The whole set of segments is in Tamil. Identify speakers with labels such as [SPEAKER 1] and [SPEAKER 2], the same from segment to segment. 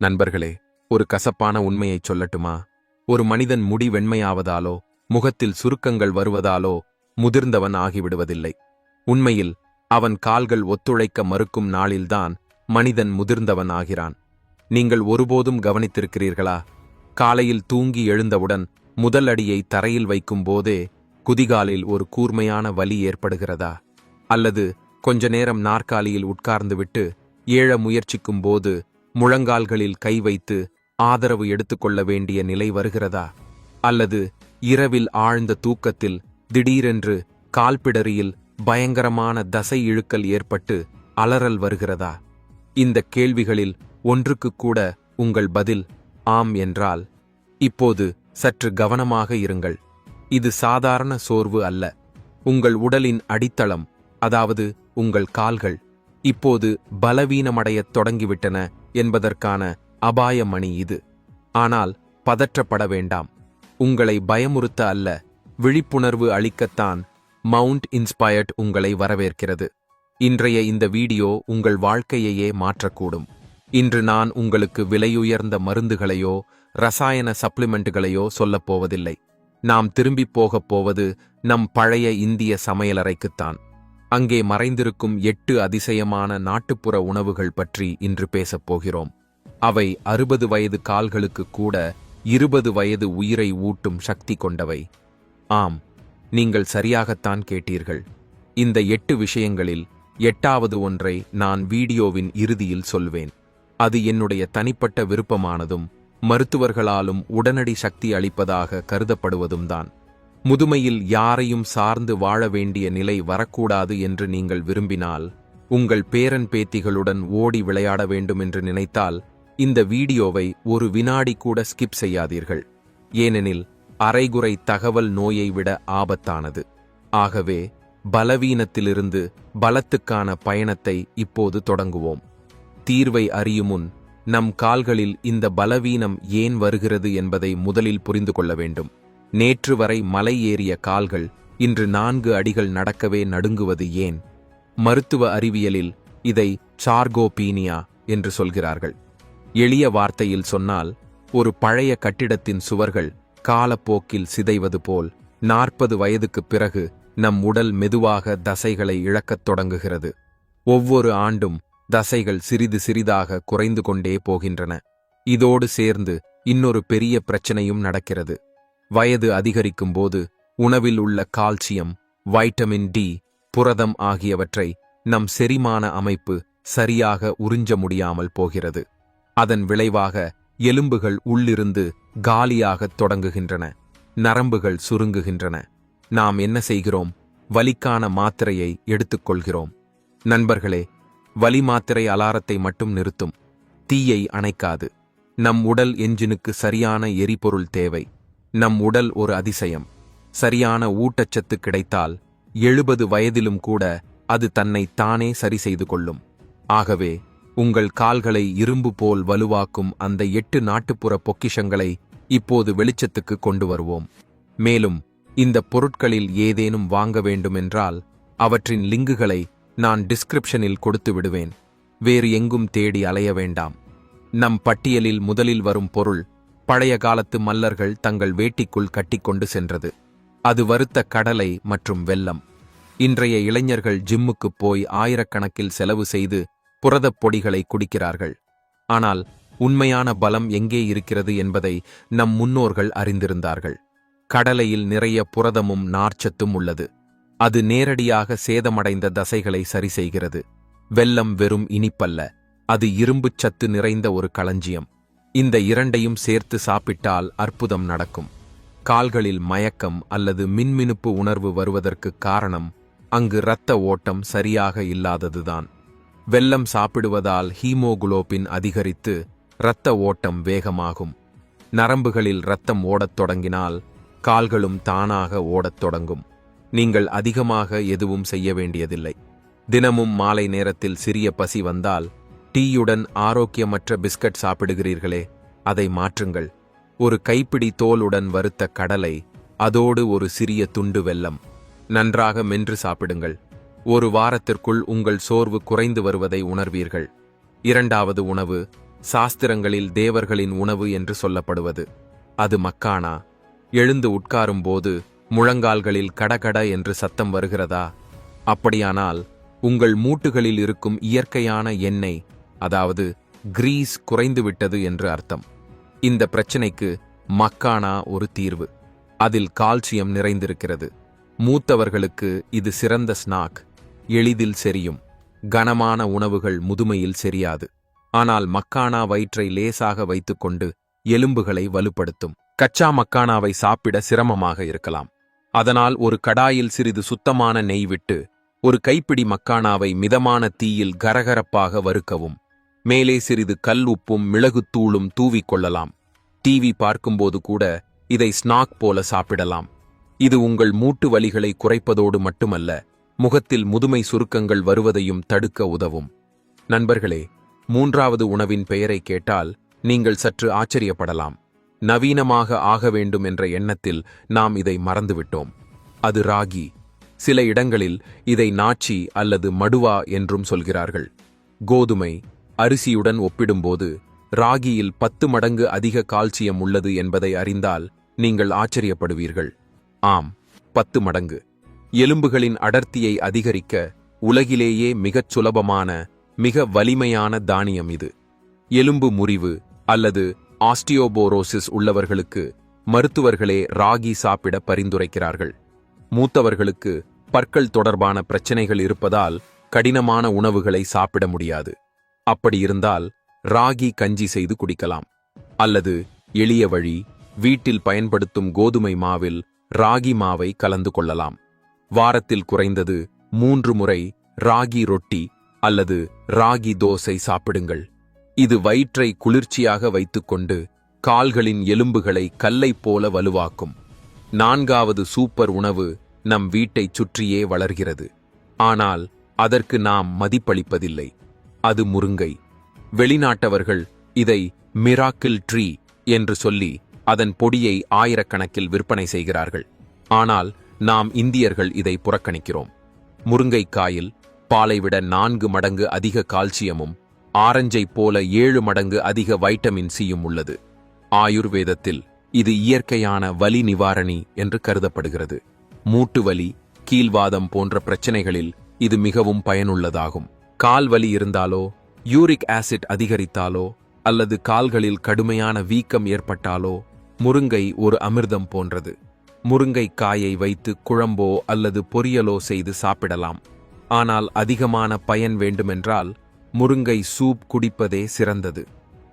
[SPEAKER 1] நண்பர்களே ஒரு கசப்பான உண்மையைச் சொல்லட்டுமா? ஒரு மனிதன் முடி வெண்மையாவதாலோ முகத்தில் சுருக்கங்கள் வருவதாலோ முதிர்ந்தவன் ஆகிவிடுவதில்லை. உண்மையில் அவன் கால்கள் ஒத்துழைக்க மறுக்கும் நாளில்தான் மனிதன் முதிர்ந்தவன் ஆகிறான். நீங்கள் ஒருபோதும் கவனித்திருக்கிறீர்களா? காலையில் தூங்கி எழுந்தவுடன் முதல் அடியை தரையில் வைக்கும் போதே குதிகாலில் ஒரு கூர்மையான வலி ஏற்படுகிறதா? அல்லது கொஞ்ச நேரம் நாற்காலியில் உட்கார்ந்துவிட்டு ஏழ முயற்சிக்கும் போது முழங்கால்களில் கை வைத்து ஆதரவு எடுத்துக்கொள்ள வேண்டிய நிலை வருகிறதா? அல்லது இரவில் ஆழ்ந்த தூக்கத்தில் திடீரென்று கால்பிடரியில் பயங்கரமான தசை இழுக்கல் ஏற்பட்டு அலறல் வருகிறதா? இந்த கேள்விகளில் ஒன்றுக்கு கூட உங்கள் பதில் ஆம் என்றால் இப்போது சற்று கவனமாக இருங்கள். இது சாதாரண சோர்வு அல்ல. உங்கள் உடலின் அடித்தளம் அதாவது உங்கள் கால்கள் இப்போது பலவீனமடையத் தொடங்கிவிட்டன. என்பதற்கான அபாய மணி இது. ஆனால் பதற்றப்பட வேண்டாம். உங்களை பயமுறுத்த அல்ல விழிப்புணர்வு அளிக்கத்தான் மவுண்ட் இன்ஸ்பயர்ட் உங்களை வரவேற்கிறது. இன்றைய இந்த வீடியோ உங்கள் வாழ்க்கையையே மாற்றக்கூடும். இன்று நான் உங்களுக்கு விலையுயர்ந்த மருந்துகளையோ ரசாயன சப்ளிமெண்ட்டுகளையோ சொல்லப் போவதில்லை. நாம் திரும்பிப் போகப் போவது நம் பழைய இந்திய சமையலறைக்குத்தான். அங்கே மறைந்திருக்கும் எட்டு அதிசயமான நாட்டுப்புற உணவுகள் பற்றி இன்று பேசப் போகிறோம். அவை அறுபது வயது கால்களுக்கு கூட இருபது வயது உயிரை ஊட்டும் சக்தி கொண்டவை. ஆம் நீங்கள் சரியாகத்தான் கேட்டீர்கள். இந்த எட்டு விஷயங்களில் எட்டாவது ஒன்றை நான் வீடியோவின் இறுதியில் சொல்வேன். அது என்னுடைய தனிப்பட்ட விருப்பமானதும் மருத்துவர்களாலும் உடனடி சக்தி அளிப்பதாக கருதப்படுவதும் தான் முதுமையில் யாரையும் சார்ந்து வாழ வேண்டிய நிலை வரக்கூடாது என்று நீங்கள் விரும்பினால் உங்கள் பேரன் பேத்திகளுடன் ஓடி விளையாட வேண்டும் என்று நினைத்தால் இந்த வீடியோவை ஒரு வினாடி கூட ஸ்கிப் செய்யாதீர்கள். ஏனெனில் அரைகுறை தகவல் நோயை விட ஆபத்தானது. ஆகவே பலவீனத்திலிருந்து பலத்துக்கான பயணத்தை இப்போது தொடங்குவோம். தீர்வை அறியுமுன் நம் கால்களில் இந்த பலவீனம் ஏன் வருகிறது என்பதை முதலில் புரிந்து கொள்ள வேண்டும். நேற்று வரை மலை ஏறிய கால்கள் இன்று நான்கு அடிகள் நடக்கவே நடுங்குவது ஏன்? மருத்துவ அறிவியலில் இதை சார்கோபீனியா என்று சொல்கிறார்கள். எளிய வார்த்தையில் சொன்னால் ஒரு பழைய கட்டிடத்தின் சுவர்கள் காலப்போக்கில் சிதைவது போல் நாற்பது வயதுக்குப் பிறகு நம் உடல் மெதுவாக தசைகளை இழக்கத் தொடங்குகிறது. ஒவ்வொரு ஆண்டும் தசைகள் சிறிது சிறிதாக குறைந்து கொண்டே போகின்றன. இதோடு சேர்ந்து இன்னொரு பெரிய பிரச்சனையும் நடக்கிறது. வயது அதிகரிக்கும் போது உணவில் உள்ள கால்சியம் வைட்டமின் டி புரதம் ஆகியவற்றை நம் செரிமான அமைப்பு சரியாக உறிஞ்ச முடியாமல் போகிறது. அதன் விளைவாக எலும்புகள் உள்ளிருந்து காலியாகத் தொடங்குகின்றன நரம்புகள் சுருங்குகின்றன. நாம் என்ன செய்கிறோம்? வலிக்கான மாத்திரையை எடுத்துக்கொள்கிறோம். நண்பர்களே வலி மாத்திரை அலாரத்தை மட்டும் நிறுத்தும். தீயை அணைக்காது. நம் உடல் எஞ்சினுக்கு சரியான எரிபொருள் தேவை. நம் உடல் ஒரு அதிசயம். சரியான ஊட்டச்சத்து கிடைத்தால் எழுபது வயதிலும் கூட அது தன்னை தானே சரி செய்து கொள்ளும். ஆகவே உங்கள் கால்களை இரும்பு போல் வலுவாக்கும் அந்த எட்டு நாட்டுப்புற பொக்கிஷங்களை இப்போது வெளிச்சத்துக்கு கொண்டு வருவோம். மேலும் இந்த பொருட்களில் ஏதேனும் வாங்க வேண்டுமென்றால் அவற்றின் லிங்குகளை நான் டிஸ்கிரிப்ஷனில் கொடுத்து விடுவேன். வேறு எங்கும் தேடி அலைய வேண்டாம். நம் பட்டியலில் முதலில் வரும் பொருள் பழைய காலத்து மல்லர்கள் தங்கள் வேட்டிக்குள் கட்டிக்கொண்டு சென்றது. அது வறுத்த கடலை மற்றும் வெல்லம். இன்றைய இளைஞர்கள் ஜிம்முக்குப் போய் ஆயிரக்கணக்கில் செலவு செய்து புரதப் பொடிகளை குடிக்கிறார்கள். ஆனால் உண்மையான பலம் எங்கே இருக்கிறது என்பதை நம் முன்னோர்கள் அறிந்திருந்தார்கள். கடலையில் நிறைய புரதமும் நார்ச்சத்தும் உள்ளது. அது நேரடியாக சேதமடைந்த தசைகளை சரி செய்கிறது. வெல்லம் வெறும் இனிப்பல்ல. அது இரும்புச் சத்து நிறைந்த ஒரு களஞ்சியம். இந்த இரண்டையும் சேர்த்து சாப்பிட்டால் அற்புதம் நடக்கும். கால்களில் மயக்கம் அல்லது மின்மினுப்பு உணர்வு வருவதற்கு காரணம் அங்கு இரத்த ஓட்டம் சரியாக இல்லாததுதான். வெல்லம் சாப்பிடுவதால் ஹீமோகுளோபின் அதிகரித்து இரத்த ஓட்டம் வேகமாகும். நரம்புகளில் இரத்தம் ஓடத் தொடங்கினால் கால்களும் தானாக ஓடத் தொடங்கும். நீங்கள் அதிகமாக எதுவும் செய்ய வேண்டியதில்லை. தினமும் மாலை நேரத்தில் சிறிய பசி வந்தால் டீயுடன் ஆரோக்கியமற்ற பிஸ்கட் சாப்பிடுகிறீர்களே அதை மாற்றுங்கள். ஒரு கைப்பிடி தோலுடன் வறுத்த கடலை அதோடு ஒரு சிறிய துண்டு வெல்லம். நன்றாக மென்று சாப்பிடுங்கள். ஒரு வாரத்திற்குள் உங்கள் சோர்வு குறைந்து வருவதை உணர்வீர்கள். இரண்டாவது உணவு சாஸ்திரங்களில் தேவர்களின் உணவு என்று சொல்லப்படுவது. அது மக்கானா? எழுந்து உட்காரும்போது முழங்கால்களில் கடகட என்று சத்தம் வருகிறதா? அப்படியானால் உங்கள் மூட்டுகளில் இருக்கும் இயற்கையான எண்ணெய் அதாவது கிரீஸ் குறைந்துவிட்டது என்று அர்த்தம். இந்த பிரச்சினைக்கு மக்கானா ஒரு தீர்வு. அதில் கால்சியம் நிறைந்திருக்கிறது. மூத்தவர்களுக்கு இது சிறந்த ஸ்நாக். எளிதில் செரியும். கனமான உணவுகள் முதுமையில் செரியாது. ஆனால் மக்கானா வயிற்றை லேசாக வைத்துக்கொண்டு எலும்புகளை வலுப்படுத்தும். கச்சா மக்கானாவை சாப்பிட சிரமமாக இருக்கலாம். அதனால் ஒரு கடாயில் சிறிது சுத்தமான நெய் விட்டு ஒரு கைப்பிடி மக்கானாவை மிதமான தீயில் கரகரப்பாக வறுக்கவும். மேலே சிறிது கல் உப்பும் மிளகுத்தூளும் தூவிக் கொள்ளலாம் டிவி பார்க்கும்போது கூட இதை ஸ்நாக் போல சாப்பிடலாம். இது உங்கள் மூட்டு வலிகளை குறைப்பதோடு மட்டுமல்ல முகத்தில் முதுமை சுருக்கங்கள் வருவதையும் தடுக்க உதவும். நண்பர்களே மூன்றாவது உணவின் பெயரை கேட்டால் நீங்கள் சற்று ஆச்சரியப்படலாம். நவீனமாக ஆக வேண்டும் என்ற எண்ணத்தில் நாம் இதை மறந்துவிட்டோம். அது ராகி. சில இடங்களில் இதை நாச்சி அல்லது மடுவா என்றும் சொல்கிறார்கள். கோதுமை அரிசியுடன் ஒப்பிடும்போது ராகியில் பத்து மடங்கு அதிக கால்சியம் உள்ளது என்பதை அறிந்தால் நீங்கள் ஆச்சரியப்படுவீர்கள். ஆம் பத்து மடங்கு. எலும்புகளின் அடர்த்தியை அதிகரிக்க உலகிலேயே மிகச் சுலபமான மிக வலிமையான தானியம் இது. எலும்பு முறிவு அல்லது ஆஸ்டியோபோரோசிஸ் உள்ளவர்களுக்கு மருத்துவர்களே ராகி சாப்பிட பரிந்துரைக்கிறார்கள். மூத்தவர்களுக்கு பற்கள் தொடர்பான பிரச்சனைகள் இருப்பதால் கடினமான உணவுகளை சாப்பிட முடியாது. அப்படி இருந்தால் ராகி கஞ்சி செய்து குடிக்கலாம். அல்லது எளிய வழி வீட்டில் பயன்படுத்தும் கோதுமை மாவில் ராகி மாவை கலந்து கொள்ளலாம். வாரத்தில் குறைந்தது மூன்று முறை ராகி ரொட்டி அல்லது ராகி தோசை சாப்பிடுங்கள். இது வயிற்றை குளிர்ச்சியாக வைத்துக்கொண்டு கால்களின் எலும்புகளை கல்லைப் போல வலுவாக்கும். நான்காவது சூப்பர் உணவு நம் வீட்டைச் சுற்றியே வளர்கிறது. ஆனால் அதற்கு நாம் மதிப்பளிப்பதில்லை. அது முருங்கை. வெளிநாட்டவர்கள் இதை மிராக்கிள் ட்ரீ என்று சொல்லி அதன் பொடியை ஆயிரக்கணக்கில் விற்பனை செய்கிறார்கள். ஆனால் நாம் இந்தியர்கள் இதை புறக்கணிக்கிறோம். முருங்கைக்காயில் பாலை விட நான்கு மடங்கு அதிக கால்சியமும் ஆரஞ்சைப் போல ஏழு மடங்கு அதிக வைட்டமின் சியும் உள்ளது. ஆயுர்வேதத்தில் இது இயற்கையான வலி நிவாரணி என்று கருதப்படுகிறது. மூட்டு வலி கீழ்வாதம் போன்ற பிரச்சனைகளில் இது மிகவும் பயனுள்ளதாகும். கால் வலி இருந்தாலோ யூரிக் ஆசிட் அதிகரித்தாலோ அல்லது கால்களில் கடுமையான வீக்கம் ஏற்பட்டாலோ முருங்கை ஒரு அமிர்தம் போன்றது. முருங்கை காயை வைத்து குழம்போ அல்லது பொரியலோ செய்து சாப்பிடலாம். ஆனால் அதிகமான பயன் வேண்டுமென்றால் முருங்கை சூப் குடிப்பதே சிறந்தது.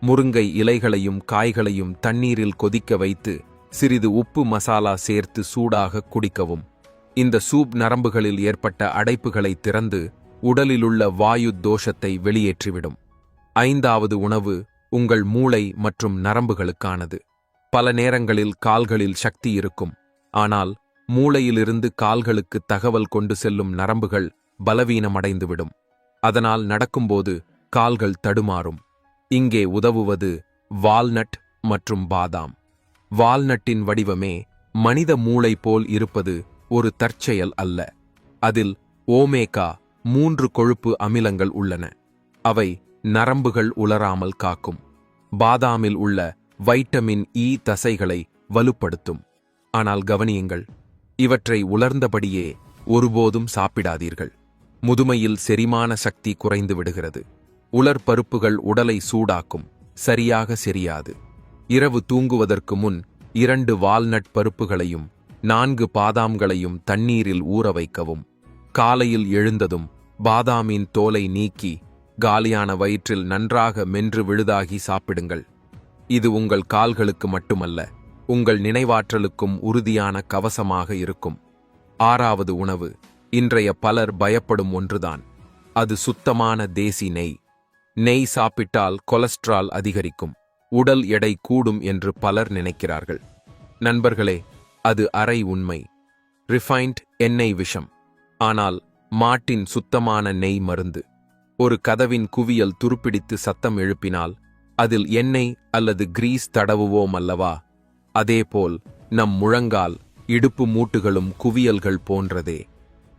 [SPEAKER 1] முருங்கை இலைகளையும் காய்களையும் தண்ணீரில் கொதிக்க வைத்து சிறிது உப்பு மசாலா சேர்த்து சூடாக குடிக்கவும். இந்த சூப் நரம்புகளில் ஏற்பட்ட அடைப்புகளை திறந்து உடலிலுள்ள வாயு தோஷத்தை வெளியேற்றிவிடும். ஐந்தாவது உணவு உங்கள் மூளை மற்றும் நரம்புகளுக்கானது. பல நேரங்களில் கால்களில் சக்தி இருக்கும். ஆனால் மூளையிலிருந்து கால்களுக்கு தகவல் கொண்டு செல்லும் நரம்புகள் பலவீனமடைந்துவிடும். அதனால் நடக்கும்போது கால்கள் தடுமாறும். இங்கே உதவுவது வால்நட் மற்றும் பாதாம். வால்நட்டின் வடிவமே மனித மூளை போல் இருப்பது ஒரு தற்செயல் அல்ல. அதில் ஓமேகா மூன்று கொழுப்பு அமிலங்கள் உள்ளன. அவை நரம்புகள் உலராமல் காக்கும். பாதாமில் உள்ள வைட்டமின் இ தசைகளை வலுப்படுத்தும். ஆனால் கவனியுங்கள் இவற்றை உலர்ந்தபடியே ஒருபோதும் சாப்பிடாதீர்கள். முதுமையில் செரிமான சக்தி குறைந்து விடுகிறது. உலர் பருப்புகள் உடலை சூடாக்கும் சரியாக செரியாது. இரவு தூங்குவதற்கு முன் இரண்டு வால்நட் பருப்புகளையும் நான்கு பாதாம்களையும் தண்ணீரில் ஊற வைக்கவும். காலையில் எழுந்ததும் பாதாமின் தோலை நீக்கி காலியான வயிற்றில் நன்றாக மென்று விழுதாகி சாப்பிடுங்கள். இது உங்கள் கால்களுக்கு மட்டுமல்ல உங்கள் நினைவாற்றலுக்கும் உறுதியான கவசமாக இருக்கும். ஆறாவது உணவு இன்றைய பலர் பயப்படும் ஒன்றுதான். அது சுத்தமான தேசி நெய். நெய் சாப்பிட்டால் கொலஸ்ட்ரால் அதிகரிக்கும் உடல் எடை கூடும் என்று பலர் நினைக்கிறார்கள். நண்பர்களே அது அரை உண்மை. ரிஃபைன்ட் எண்ணெய் விஷம். ஆனால் மாட்டின் சுத்தமான நெய் மருந்து. ஒரு கதவின் குவியல் துருப்பிடித்து சத்தம் எழுப்பினால் அதில் எண்ணெய் அல்லது கிரீஸ் தடவுவோம் அல்லவா? அதேபோல் நம் முழங்கால் இடுப்பு மூட்டுகளும் குவியல்கள் போன்றதே.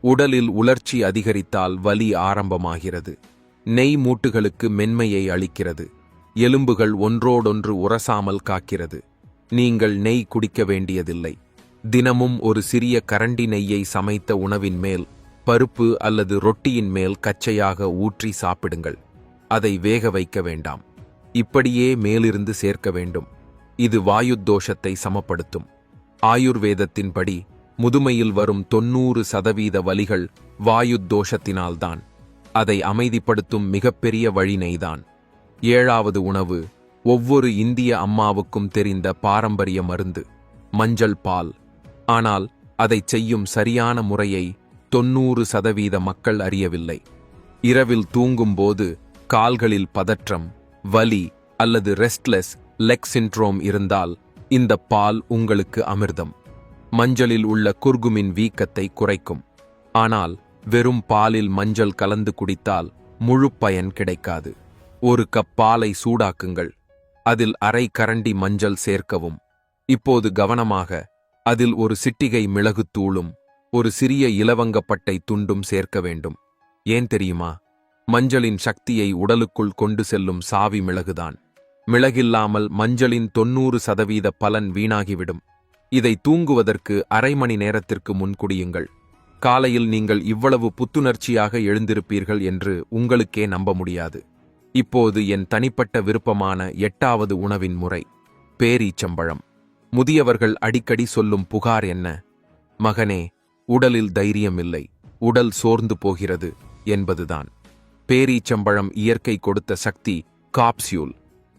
[SPEAKER 1] உடலில் உலர்ச்சி அதிகரித்தால் வலி ஆரம்பமாகிறது. நெய் மூட்டுகளுக்கு மென்மையை அளிக்கிறது. எலும்புகள் ஒன்றோடொன்று உரசாமல் காக்கிறது. நீங்கள் நெய் குடிக்க வேண்டியதில்லை. தினமும் ஒரு சிறிய கரண்டி நெய்யை சமைத்த உணவின் மேல் பருப்பு அல்லது ரொட்டியின் மேல் கச்சையாக ஊற்றி சாப்பிடுங்கள். அதை வேக வைக்க வேண்டாம். இப்படியே மேலிருந்து சேர்க்க வேண்டும். இது வாயுத்தோஷத்தை சமப்படுத்தும். ஆயுர்வேதத்தின்படி முதுமையில் வரும் தொன்னூறு சதவீத வலிகள் வாயுத்தோஷத்தினால்தான். அதை அமைதிப்படுத்தும் மிகப்பெரிய வழி ஏழாவது உணவு ஒவ்வொரு இந்திய அம்மாவுக்கும் தெரிந்த பாரம்பரிய மருந்து மஞ்சள் பால். ஆனால் அதைச் செய்யும் சரியான முறையை தொன்னூறு சதவீத மக்கள் அறியவில்லை. இரவில் தூங்கும்போது கால்களில் பதற்றம் வலி அல்லது ரெஸ்ட்லெஸ் லெக் சிண்ட்ரோம் இருந்தால் இந்த பால் உங்களுக்கு அமிர்தம். மஞ்சளில் உள்ள குர்குமின் வீக்கத்தை குறைக்கும். ஆனால் வெறும் பாலில் மஞ்சள் கலந்து குடித்தால் முழு பயன் கிடைக்காது. ஒரு கப் பாலை சூடாக்குங்கள். அதில் அரை கரண்டி மஞ்சள் சேர்க்கவும். இப்போது கவனமாக அதில் ஒரு சிட்டிகை மிளகுத்தூளும் ஒரு சிறிய இலவங்கப்பட்டை துண்டும் சேர்க்க வேண்டும். ஏன் தெரியுமா? மஞ்சளின் சக்தியை உடலுக்குள் கொண்டு செல்லும் சாவி மிளகுதான். மிளகில்லாமல் மஞ்சளின் தொன்னூறு சதவீத பலன் வீணாகிவிடும். இதை தூங்குவதற்கு அரை மணி நேரத்திற்கு முன் குடியுங்கள். காலையில் நீங்கள் இவ்வளவு புத்துணர்ச்சியாக எழுந்திருப்பீர்கள் என்று உங்களுக்கே நம்ப முடியாது. இப்போது என் தனிப்பட்ட விருப்பமான எட்டாவது உணவின் முறை பேரீச்சம்பழம். முதியவர்கள் அடிக்கடி சொல்லும் புகார் என்ன? மகனே உடலில் தைரியம் இல்லை உடல் சோர்ந்து போகிறது என்பதுதான். பேரீச்சம்பழம் இயற்கை கொடுத்த சக்தி காப்சியூல்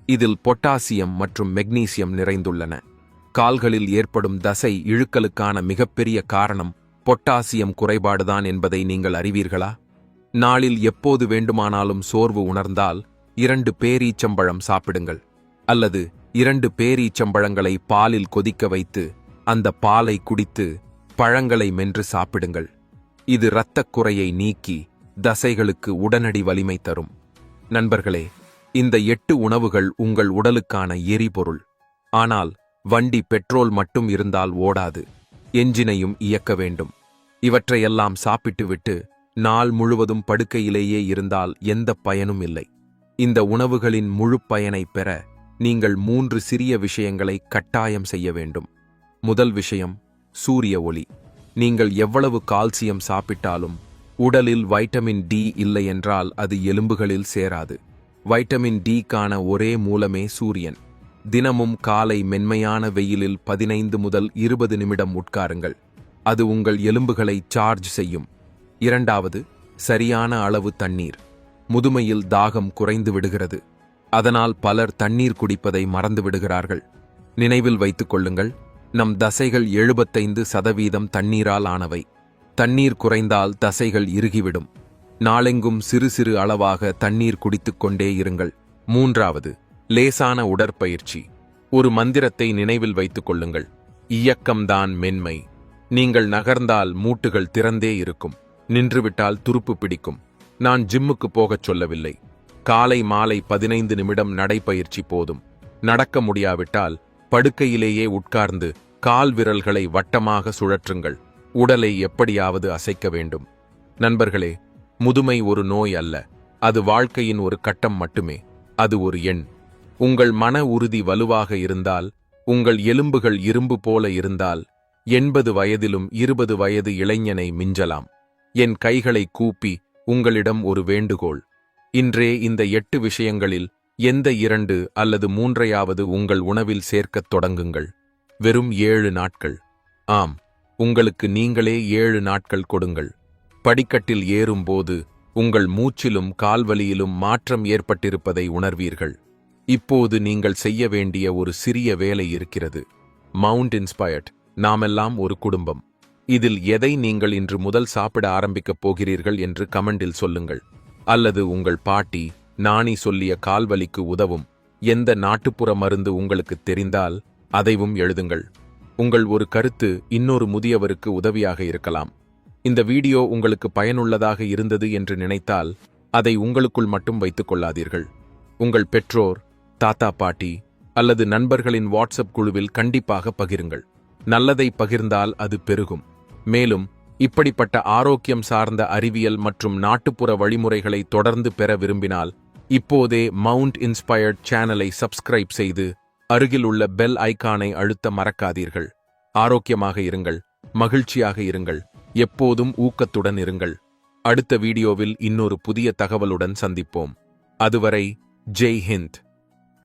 [SPEAKER 1] இதில் பொட்டாசியம் மற்றும் மெக்னீசியம் நிறைந்துள்ளன. கால்களில் ஏற்படும் தசை இழுக்கலுக்கான மிகப்பெரிய காரணம் பொட்டாசியம் குறைபாடுதான் என்பதை நீங்கள் அறிவீர்களா? நாளில் எப்போது வேண்டுமானாலும் சோர்வு உணர்ந்தால் இரண்டு பேரீச்சம்பழம் சாப்பிடுங்கள். அல்லது இரண்டு பேரீச்சம்பழங்களை பாலில் கொதிக்க வைத்து அந்த பாலை குடித்து பழங்களை மென்று சாப்பிடுங்கள். இது இரத்தக் குறையை நீக்கி தசைகளுக்கு உடனடி வலிமை தரும். நண்பர்களே இந்த எட்டு உணவுகள் உங்கள் உடலுக்கான எரிபொருள். ஆனால் வண்டி பெட்ரோல் மட்டும் இருந்தால் ஓடாது. எஞ்சினையும் இயக்க வேண்டும். இவற்றையெல்லாம் சாப்பிட்டுவிட்டு நாள் முழுவதும் படுக்கையிலேயே இருந்தால் எந்த பயனும் இல்லை. இந்த உணவுகளின் முழு பயனை பெற நீங்கள் மூன்று சிறிய விஷயங்களை கட்டாயம் செய்ய வேண்டும். முதல் விஷயம் சூரிய ஒளி. நீங்கள் எவ்வளவு கால்சியம் சாப்பிட்டாலும் உடலில் வைட்டமின் டி இல்லை என்றால் அது எலும்புகளில் சேராது. வைட்டமின் டி க்கான ஒரே மூலமே சூரியன். தினமும் காலை மென்மையான வெயிலில் பதினைந்து முதல் இருபது நிமிடம் உட்காருங்கள். அது உங்கள் எலும்புகளை சார்ஜ் செய்யும். இரண்டாவது சரியான அளவு தண்ணீர். முதுமையில் தாகம் குறைந்து விடுகிறது. அதனால் பலர் தண்ணீர் குடிப்பதை மறந்து விடுகிறார்கள். நினைவில் வைத்துக் கொள்ளுங்கள் நம் தசைகள் எழுபத்தைந்து சதவீதம் தண்ணீரால் ஆனவை. தண்ணீர் குறைந்தால் தசைகள் இறுகிவிடும். நாளெங்கும் சிறு சிறு அளவாக தண்ணீர் குடித்துக்கொண்டே இருங்கள். மூன்றாவது லேசான உடற்பயிற்சி. ஒரு மந்திரத்தை நினைவில் வைத்துக் கொள்ளுங்கள். இயக்கம்தான் மென்மை. நீங்கள் நகர்ந்தால் மூட்டுகள் திறந்தே இருக்கும். நின்றுவிட்டால் துருப்பு பிடிக்கும். நான் ஜிம்முக்கு போகச் சொல்லவில்லை. காலை மாலை பதினைந்து நிமிடம் நடைப்பயிற்சி போதும். நடக்க முடியாவிட்டால் படுக்கையிலேயே உட்கார்ந்து கால் விரல்களை வட்டமாக சுழற்றுங்கள். உடலை எப்படியாவது அசைக்க வேண்டும். நண்பர்களே முதுமை ஒரு நோய் அல்ல. அது வாழ்க்கையின் ஒரு கட்டம் மட்டுமே. அது ஒரு எண். உங்கள் மன உறுதி வலுவாக இருந்தால் உங்கள் எலும்புகள் இரும்பு போல இருந்தால் எண்பது வயதிலும் இருபது வயது இளைஞனை மிஞ்சலாம். என் கைகளை கூப்பி உங்களிடம் ஒரு வேண்டுகோள். இன்றே இந்த எட்டு விஷயங்களில் எந்த இரண்டு அல்லது மூன்றையாவது உங்கள் உணவில் சேர்க்கத் தொடங்குங்கள். வெறும் ஏழு நாட்கள். ஆம் உங்களுக்கு நீங்களே ஏழு நாட்கள் கொடுங்கள். படிக்கட்டில் ஏறும்போது உங்கள் மூச்சிலும் கால்வலியிலும் மாற்றம் ஏற்பட்டிருப்பதை உணர்வீர்கள். இப்போது நீங்கள் செய்ய வேண்டிய ஒரு சிறிய வேலை இருக்கிறது. மவுண்ட் இன்ஸ்பயர்ட் நாமெல்லாம் ஒரு குடும்பம். இதில் எதை நீங்கள் இன்று முதல் சாப்பிட ஆரம்பிக்கப் போகிறீர்கள் என்று கமெண்டில் சொல்லுங்கள். அல்லது உங்கள் பாட்டி நாணி சொல்லிய கால்வலிக்கு உதவும். எந்த நாட்டுப்புற மருந்து உங்களுக்கு தெரிந்தால் அதைவும் எழுதுங்கள். உங்கள் ஒரு கருத்து இன்னொரு முதியவருக்கு உதவியாக இருக்கலாம். இந்த வீடியோ உங்களுக்கு பயனுள்ளதாக இருந்தது என்று நினைத்தால் அதை உங்களுக்குள் மட்டும் வைத்துக் கொள்ளாதீர்கள். உங்கள் பெற்றோர் தாத்தா பாட்டி அல்லது நண்பர்களின் வாட்ஸ்அப் குழுவில் கண்டிப்பாக பகிருங்கள். நல்லதை பகிர்ந்தால் அது பெருகும். மேலும் இப்படிப்பட்ட ஆரோக்கியம் சார்ந்த அறிவியல் மற்றும் நாட்டுப்புற வழிமுறைகளை தொடர்ந்து பெற விரும்பினால் இப்போதே மவுண்ட் இன்ஸ்பயர்ட் சேனலை சப்ஸ்கிரைப் செய்து அருகில் உள்ள பெல் ஐகானை அழுத்த மறக்காதீர்கள். ஆரோக்கியமாக இருங்கள் மகிழ்ச்சியாக இருங்கள் எப்போதும் ஊக்கத்துடன் இருங்கள். அடுத்த வீடியோவில் இன்னொரு புதிய தகவலுடன் சந்திப்போம். அதுவரை ஜெய் ஹிந்த்.